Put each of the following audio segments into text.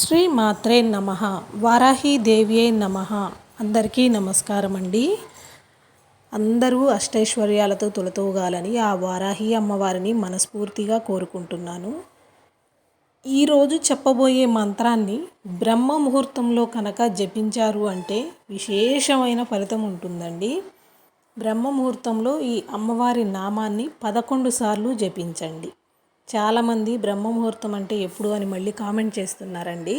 శ్రీ మాత్రే నమ వారాహీదేవ్యే నమ. అందరికీ నమస్కారం అండి అందరూ అష్టైశ్వర్యాలతో తొలతూగాలని ఆ వారాహి అమ్మవారిని మనస్ఫూర్తిగా కోరుకుంటున్నాను. ఈరోజు చెప్పబోయే మంత్రాన్ని బ్రహ్మ ముహూర్తంలో కనుక జపించారు అంటే విశేషమైన ఫలితం ఉంటుందండి. బ్రహ్మ ముహూర్తంలో ఈ అమ్మవారి నామాన్ని పదకొండు సార్లు జపించండి. చాలామంది బ్రహ్మ ముహూర్తం అంటే ఎప్పుడు అని మళ్ళీ కామెంట్ చేస్తున్నారండి.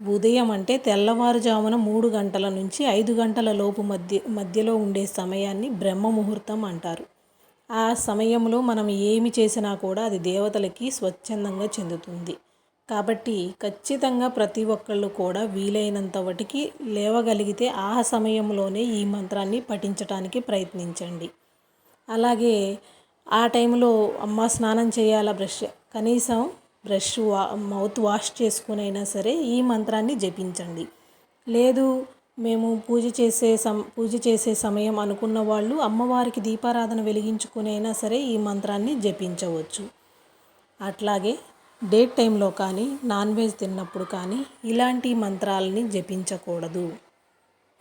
ఉదయం అంటే తెల్లవారుజామున మూడు గంటల నుంచి ఐదు గంటల లోపు మధ్య మధ్యలో ఉండే సమయాన్ని బ్రహ్మ ముహూర్తం అంటారు. ఆ సమయంలో మనం ఏమి చేసినా కూడా అది దేవతలకి స్వచ్ఛందంగా చెందుతుంది. కాబట్టి ఖచ్చితంగా ప్రతి ఒక్కళ్ళు కూడా వీలైనంత వాటికి లేవగలిగితే ఆ సమయంలోనే ఈ మంత్రాన్ని పఠించడానికి ప్రయత్నించండి. అలాగే ఆ టైంలో అమ్మ స్నానం చేయాలా బ్రష్? కనీసం బ్రష్ వా మౌత్ వాష్ చేసుకునైనా సరే ఈ మంత్రాన్ని జపించండి. లేదు మేము పూజ చేసే సం పూజ చేసే సమయం అనుకున్న వాళ్ళు అమ్మవారికి దీపారాధన వెలిగించుకునైనా సరే ఈ మంత్రాన్ని జపించవచ్చు. అట్లాగే డేట్ టైంలో కానీ నాన్ వెజ్ తిన్నప్పుడు కానీ ఇలాంటి మంత్రాలని జపించకూడదు.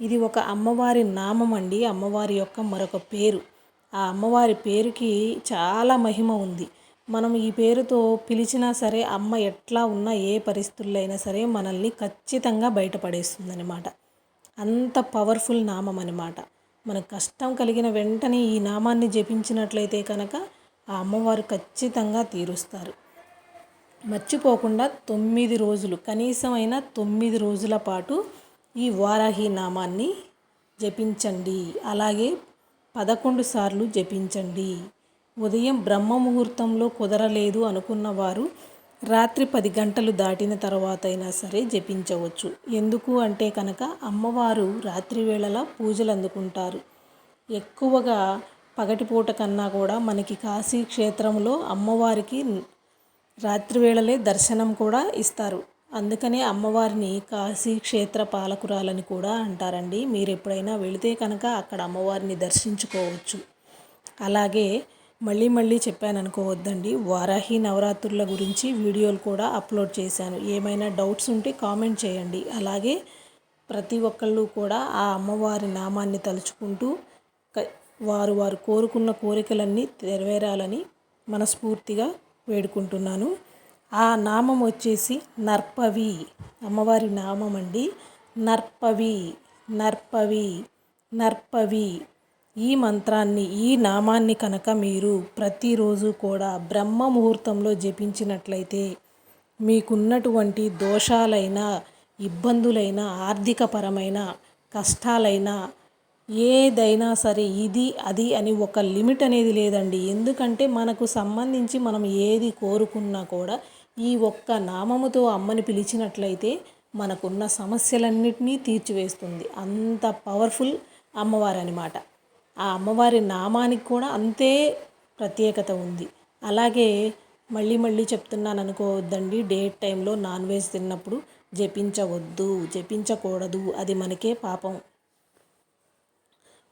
ఇది ఒక అమ్మవారి నామం అండి. అమ్మవారి యొక్క మరొక పేరు. ఆ అమ్మవారి పేరుకి చాలా మహిమ ఉంది. మనం ఈ పేరుతో పిలిచినా సరే అమ్మ ఎట్లా ఉన్నా ఏ పరిస్థితుల్లో అయినా సరే మనల్ని ఖచ్చితంగా బయటపడేస్తుంది అనమాట అంత పవర్ఫుల్ నామం అనమాట మనకు కష్టం కలిగిన వెంటనే ఈ నామాన్ని జపించినట్లయితే కనుక ఆ అమ్మవారు ఖచ్చితంగా తీరుస్తారు. మర్చిపోకుండా తొమ్మిది రోజులు కనీసమైన తొమ్మిది రోజుల పాటు ఈ వారాహి నామాన్ని జపించండి. అలాగే పదకొండు సార్లు జపించండి. ఉదయం బ్రహ్మ ముహూర్తంలో కుదరలేదు అనుకున్న వారు రాత్రి పది గంటలు దాటిన తర్వాత అయినా సరే జపించవచ్చు. ఎందుకు అంటే కనుక అమ్మవారు రాత్రి వేళలా పూజలు అందుకుంటారు. ఎక్కువగా పగటిపూట కన్నా కూడా మనకి కాశీ క్షేత్రంలో అమ్మవారికి రాత్రి వేళలే దర్శనం కూడా ఇస్తారు. అందుకనే అమ్మవారిని కాశీ క్షేత్ర పాలకురాలని కూడా అంటారండి. మీరు ఎప్పుడైనా వెళితే కనుక అక్కడ అమ్మవారిని దర్శించుకోవచ్చు. అలాగే మళ్ళీ మళ్ళీ చెప్పాను అనుకోవద్దండి వారాహి నవరాత్రుల గురించి వీడియోలు కూడా అప్లోడ్ చేశాను. ఏమైనా డౌట్స్ ఉంటే కామెంట్ చేయండి. అలాగే ప్రతి ఒక్కళ్ళు కూడా ఆ అమ్మవారి నామాన్ని తలుచుకుంటూ వారు వారు కోరుకున్న కోరికలన్నీ నెరవేరాలని మనస్ఫూర్తిగా వేడుకుంటున్నాను. ఆ నామం వచ్చేసి నర్పవి. అమ్మవారి నామం అండి. నర్పవి నర్పవి నర్పవి. ఈ మంత్రాన్ని ఈ నామాన్ని కనుక మీరు ప్రతిరోజు కూడా బ్రహ్మ ముహూర్తంలో జపించినట్లయితే మీకున్నటువంటి దోషాలైన ఇబ్బందులైన ఆర్థికపరమైన కష్టాలైనా ఏదైనా సరే ఇది అది అని ఒక లిమిట్ అనేది లేదండి. ఎందుకంటే మనకు సంబంధించి మనం ఏది కోరుకున్నా కూడా ఈ ఒక్క నామముతో అమ్మని పిలిచినట్లయితే మనకున్న సమస్యలన్నిటినీ తీర్చివేస్తుంది. అంత పవర్ఫుల్ అమ్మవారు అనమాట ఆ అమ్మవారి నామానికి కూడా అంతే ప్రత్యేకత ఉంది. అలాగే మళ్ళీ మళ్ళీ చెప్తున్నాను అనుకోవద్దండి డేట్ టైంలో నాన్ వెజ్ తిన్నప్పుడు జపించవద్దు జపించకూడదు అది మనకే పాపం.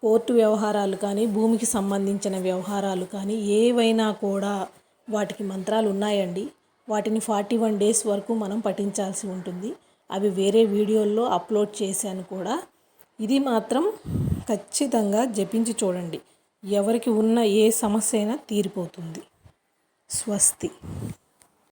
కోర్టు వ్యవహారాలు కానీ భూమికి సంబంధించిన వ్యవహారాలు కానీ ఏవైనా కూడా వాటికి మంత్రాలు ఉన్నాయండి వాటిని ఫార్టీ వన్ డేస్ వరకు మనం పఠించాల్సి ఉంటుంది. అవి వేరే వీడియోల్లో అప్లోడ్ చేశాను కూడా. ఇది మాత్రం ఖచ్చితంగా జపించి చూడండి. ఎవరికి ఉన్న ఏ సమస్య అయినా తీరిపోతుంది. స్వస్తి.